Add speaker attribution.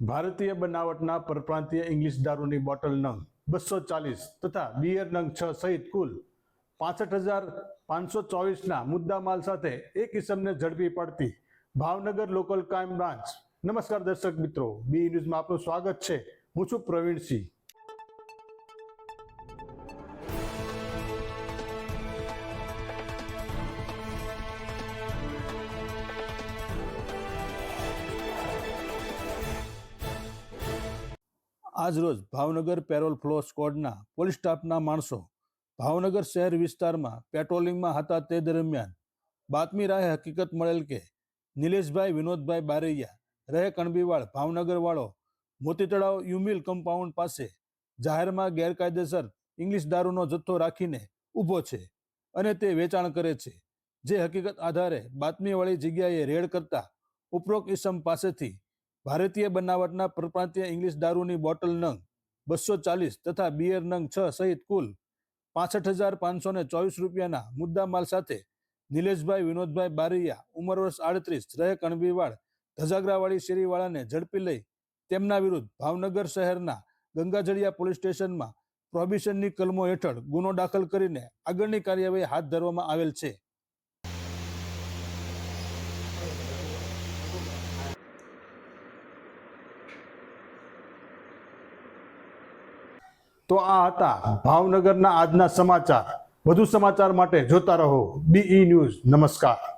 Speaker 1: ભારતીય બનાવટના પરપ્રાંતીય ઇંગ્લિશ દારૂની બોટલ નંગ બસો ચાલીસ તથા બિયર નંગ છ સહિત કુલ પાસઠ હજાર પાંચસો ચોવીસના મુદ્દામાલ સાથે એક ઇસમને ઝડપી પડતી ભાવનગર લોકલ ક્રાઇમ બ્રાન્ચ. નમસ્કાર દર્શક મિત્રો, બી ન્યૂઝમાં આપનું સ્વાગત છે. હું છું પ્રવીણસિંહ. આજરોજ ભાવનગર પેરોલ ફ્લો સ્કોડના પોલીસ સ્ટાફના માણસો ભાવનગર શહેર વિસ્તારમાં પેટ્રોલિંગમાં હતા તે દરમિયાન બાતમી રાહે હકીકત મળેલ કે નિલેશભાઈ વિનોદભાઈ બારૈયા, રહે કણબીવાળ ભાવનગરવાળો મોતી તળાવ યુમિલ કમ્પાઉન્ડ પાસે જાહેરમાં ગેરકાયદેસર ઇંગ્લિશ દારૂનો જથ્થો રાખીને ઊભો છે અને તે વેચાણ કરે છે. જે હકીકત આધારે બાતમીવાળી જગ્યાએ રેડ કરતા ઉપરોક્ત ઇસમ પાસેથી ભારતીય બનાવટના પરપ્રાંતીય ઇંગ્લિશ દારૂની બોટલ નંગ, બસો ચાલીસ તથા બિયર નંગ છ સહિત કુલ પાસઠ હજાર પાંચસો ને ચોવીસ રૂપિયાના મુદ્દામાલ સાથે નિલેશભાઈ વિનોદભાઈ બારૈયા, ઉંમર વર્ષ આડત્રીસ, રહે કણબીવાડ ધજાગરાવાળી શેરીવાળાને ઝડપી લઈ તેમના વિરુદ્ધ ભાવનગર શહેરના ગંગાજળિયા પોલીસ સ્ટેશનમાં પ્રોહિબિશનની કલમો હેઠળ ગુનો દાખલ કરીને આગળની કાર્યવાહી હાથ ધરવામાં આવેલ છે. તો આ હતા ભાવનગરના આજના સમાચાર. વધુ સમાચાર માટે જોતા રહો. બીઈ ન્યૂઝ નમસ્કાર.